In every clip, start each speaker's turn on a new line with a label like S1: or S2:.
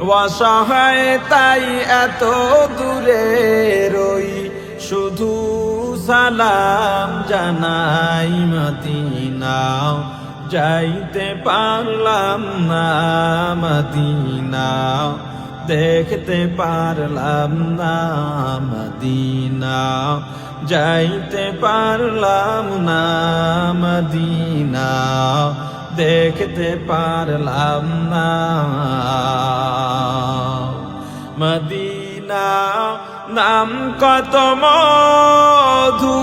S1: অসহায় তাই এত দূরে রই, শুধু সালাম জানাই মদিনা যাইতে পারলাম না মদিনা দেখতে পারলাম না মদিনা যাইতে পারলাম না মদিনা দেখতে পারলাম না। মদিনা নাম কত মধু।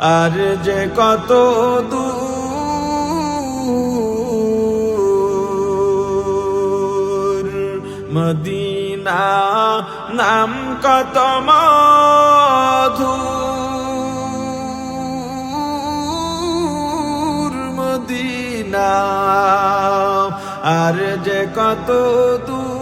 S1: আর যে কত দূর। মদিনা নাম কত মধু। মদিনা, আর যে কত দূর।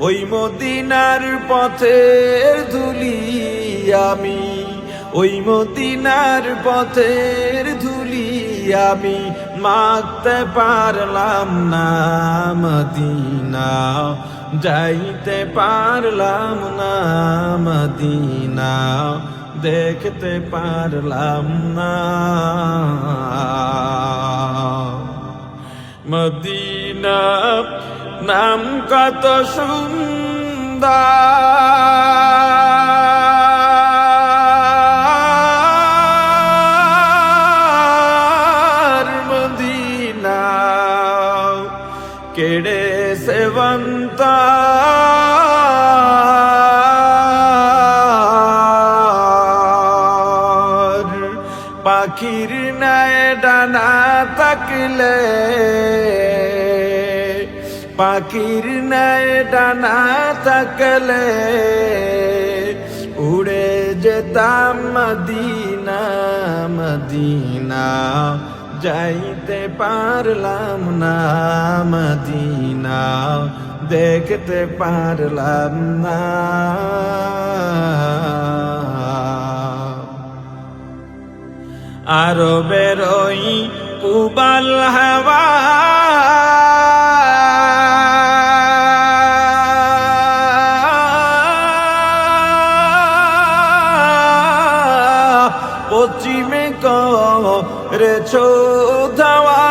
S1: ওই মদিনার পথের ধুলি আমি, ওই মদিনার পথের ধুলি আমি মাখতে পারলাম না মদিনা যাইতে পারলাম না মদিনা দেখতে পারলাম না। মদিনা নাম কত সুন্দর। পাখির নায় ডানা থাকলে পাখির নাই ডানা থাকলে উড়ে যেতাম মদিনা মদিনা, যাইতে পারলাম না, মদিনা, দেখতে পারলাম না। আরও বেরোই পুবাল হাওয়া। পশ্চিমে করেছ ধাওয়া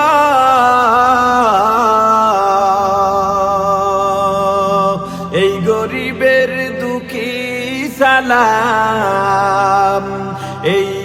S1: এই গরিবের দুঃখী সালাম এই